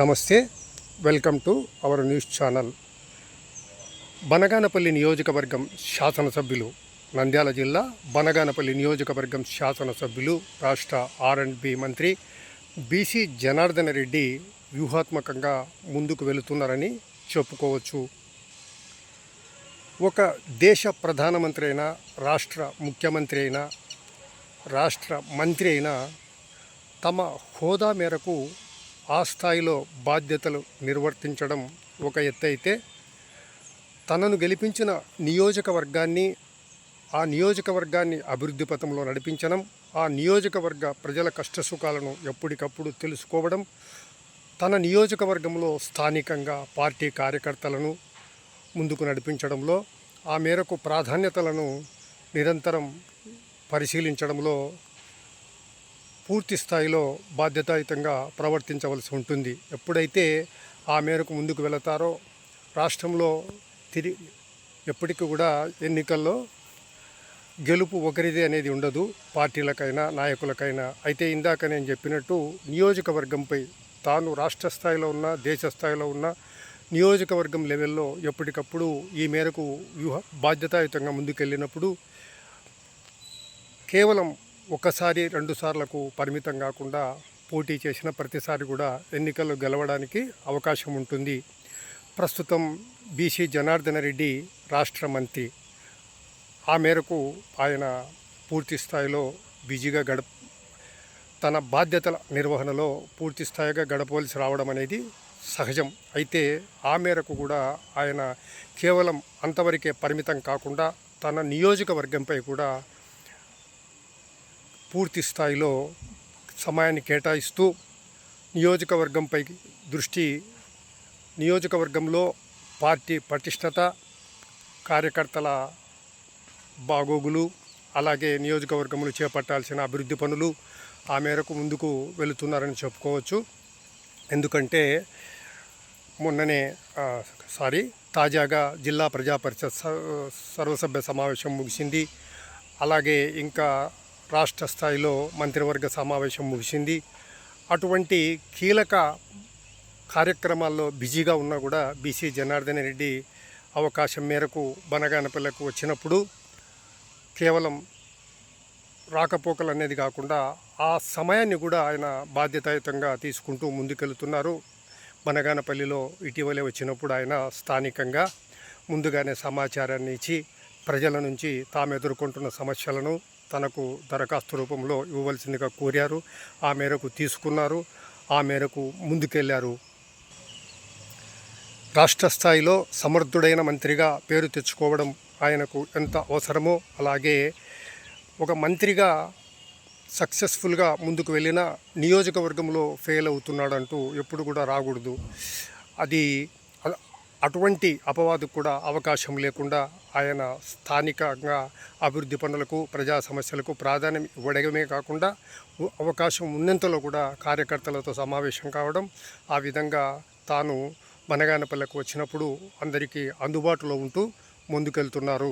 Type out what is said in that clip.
నమస్తే welcome to our news channel. Banaganapalli నియోజకవర్గం శాసనసభ్యులు నంద్యాల జిల్లా బనగానపల్లి నియోజకవర్గం శాసనసభ్యులు రాష్ట్ర ఆర్ అండ్ బి మంత్రి బీసీ జనార్దన రెడ్డి వ్యూహాత్మకంగా ముందుకు వెళుతున్నారని చెప్పుకోవచ్చు. ఒక దేశ ప్రధానమంత్రి అయినా రాష్ట్ర ముఖ్యమంత్రి అయినా రాష్ట్ర మంత్రి అయినా తమ హోదా మేరకు ఆ స్థాయిలో బాధ్యతలు నిర్వర్తించడం ఒక ఎత్తు అయితే తనను గెలిపించిన నియోజకవర్గాన్ని ఆ నియోజకవర్గాన్ని అభివృద్ధి పథంలో నడిపించడం ఆ నియోజకవర్గ ప్రజల కష్టసుఖాలను ఎప్పటికప్పుడు తెలుసుకోవడం తన నియోజకవర్గంలో స్థానికంగా పార్టీ కార్యకర్తలను ముందుకు నడిపించడంలో ఆ మేరకు ప్రాధాన్యతలను నిరంతరం పరిశీలించడంలో పూర్తి స్థాయిలో బాధ్యతాయుతంగా ప్రవర్తించవలసి ఉంటుంది. ఎప్పుడైతే ఆ మేరకు ముందుకు వెళతారో రాష్ట్రంలో తిరిగి ఎప్పటికీ కూడా ఎన్నికల్లో గెలుపు ఒకరిదే అనేది ఉండదు. పార్టీలకైనా నాయకులకైనా. అయితే ఇందాక నేను చెప్పినట్టు నియోజకవర్గంపై తాను రాష్ట్ర స్థాయిలో ఉన్న దేశ స్థాయిలో ఉన్న నియోజకవర్గం లెవెల్లో ఎప్పటికప్పుడు ఈ మేరకు వ్యూహ బాధ్యతాయుతంగా ముందుకెళ్ళినప్పుడు కేవలం ఒకసారి రెండు సార్లకు పరిమితం కాకుండా పోటీ చేసిన ప్రతిసారి కూడా ఎన్నికల్లో గెలవడానికి అవకాశం ఉంటుంది. ప్రస్తుతం బీసీ జనార్దన రెడ్డి రాష్ట్ర మంత్రి. ఆ మేరకు ఆయన పూర్తి స్థాయిలో బిజీగా గడప తన బాధ్యతల నిర్వహణలో పూర్తి స్థాయిగా గడపవలసి రావడం అనేది సహజం. అయితే ఆ మేరకు కూడా ఆయన కేవలం అంతవరకే పరిమితం కాకుండా తన నియోజకవర్గంపై కూడా పూర్తి స్థాయిలో సమయాన్ని కేటాయిస్తూ నియోజకవర్గంపై దృష్టి నియోజకవర్గంలో పార్టీ పటిష్టత కార్యకర్తల బాగోగులు అలాగే నియోజకవర్గంలో చేపట్టాల్సిన అభివృద్ధి పనులు ఆ మేరకు ముందుకు వెళుతున్నారని చెప్పుకోవచ్చు. ఎందుకంటే మొన్ననే సారీ తాజాగా జిల్లా ప్రజా పరిషత్ స- సర్వసభ్య సమావేశం ముగిసింది. అలాగే ఇంకా రాష్ట్ర స్థాయిలో మంత్రివర్గ సమావేశం ముగిసింది. అటువంటి కీలక కార్యక్రమాల్లో బిజీగా ఉన్నా కూడా బీసీ జనార్దన్ రెడ్డి అవకాశం మేరకు బనగానపల్లెకు వచ్చినప్పుడు కేవలం రాకపోకలు అనేది కాకుండా ఆ సమయాన్ని కూడా ఆయన బాధ్యతాయుతంగా తీసుకుంటూ ముందుకెళ్తున్నారు. బనగానపల్లిలో ఇటీవలే వచ్చినప్పుడు ఆయన స్థానికంగా ముందుగానే సమాచారాన్ని ఇచ్చి ప్రజల నుంచి తాము ఎదుర్కొంటున్న సమస్యలను తనకు దరఖాస్తు రూపంలో ఇవ్వవలసిందిగా కోరారు. ఆ మేరకు తీసుకున్నారు. ఆ మేరకు ముందుకెళ్ళారు. రాష్ట్ర స్థాయిలో సమర్థుడైన మంత్రిగా పేరు తెచ్చుకోవడం ఆయనకు ఎంత అవసరమో అలాగే ఒక మంత్రిగా సక్సెస్ఫుల్గా ముందుకు వెళ్ళిన నియోజకవర్గంలో ఫెయిల్ అవుతున్నాడంటూ ఎప్పుడు కూడా రాకూడదు. అది అటువంటి అపవాదుకు కూడా అవకాశం లేకుండా ఆయన స్థానికంగా అభివృద్ధి పనులకు ప్రజా సమస్యలకు ప్రాధాన్యం ఇవ్వడమే కాకుండా అవకాశం ఉన్నంతలో కూడా కార్యకర్తలతో సమావేశం కావడం ఆ విధంగా తాను బనగానపల్లెకు వచ్చినప్పుడు అందరికీ అందుబాటులో ఉంటూ ముందుకెళ్తున్నారు.